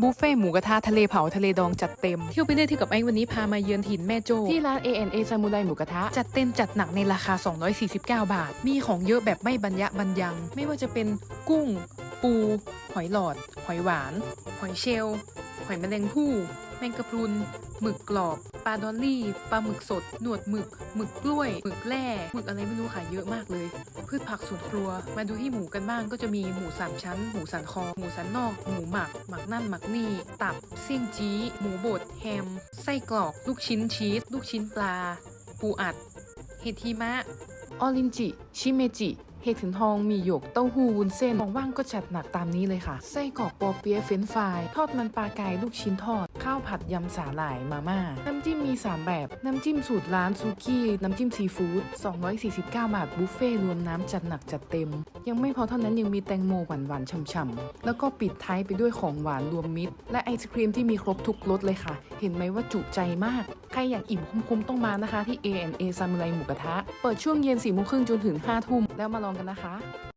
บุฟเฟ่ต์หมูกระทะทะเลเผาทะเลดองจัดเต็ม เที่ยวไปเรื่อยที่กับไอ้วันนี้พามาเยือนถิ่นแม่โจ้ที่ร้าน ANA ซามูไรหมูกระทะ จัดเต็มจัดหนักในราคา 249 บาท มีของเยอะแบบไม่บรรยะบรรยัง ไม่ว่าจะเป็นกุ้ง ปู หอยหลอด หอยหวาน หอยเชลล์หอยแมลงภู่ แมงกะพรุน หมึกกรอบ ปลาดอลลี่ ปลาหมึกสด หนวดหมึก หมึกกล้วย หมึกแร่ หมึกอะไรไม่รู้ค่ะเยอะมากเลย พืชผักสวนครัว มาดูที่หมูกันบ้างก็จะมีหมูสามชั้น หมูสันคอ หมูสันนอก หมูหมัก หมักนั่นหมักนี่ ตับ เสี่ยงจี้ หมูบด แฮม ไส้กรอก ลูกชิ้นชีส ลูกชิ้นปลา ปูอัด เห็ดหิมะ ออรินจิ ชิเมจิ เห็ดถึงทองมีหยกเต้าหู้วุ้นเส้นของว่างก็จัดหนักตามนี้เลยค่ะ ไส้กรอกปอเปี๊ยะเฟรนฟราย ทอดมันปลาไกายลูกชิ้นทอด ข้าวผัดยำสาหร่ายมาม่า น้ำจิ้มมี 3 แบบ น้ำจิ้มสูตรร้านซูกี้ น้ำจิ้มซีฟู้ด 249 บาทบุฟเฟ่รวมน้ำจัดหนักจัดเต็ม ยังไม่พอเท่านั้นยังมีแตงโมหวานๆฉ่ำๆ แล้วก็ปิดท้ายไปด้วยของหวานรวมมิตร และไอศครีมที่มีครบทุกรสเลยค่ะ เห็นไหมว่าจุใจมาก ใครอยากอิ่มคุ้มๆ ต้องมานะคะที่ A&A ซามูไรหมูกระทะ เปิดช่วงเย็น4โมงครึ่งจนถึง5ทุ่มแล้วมาลองกันนะคะ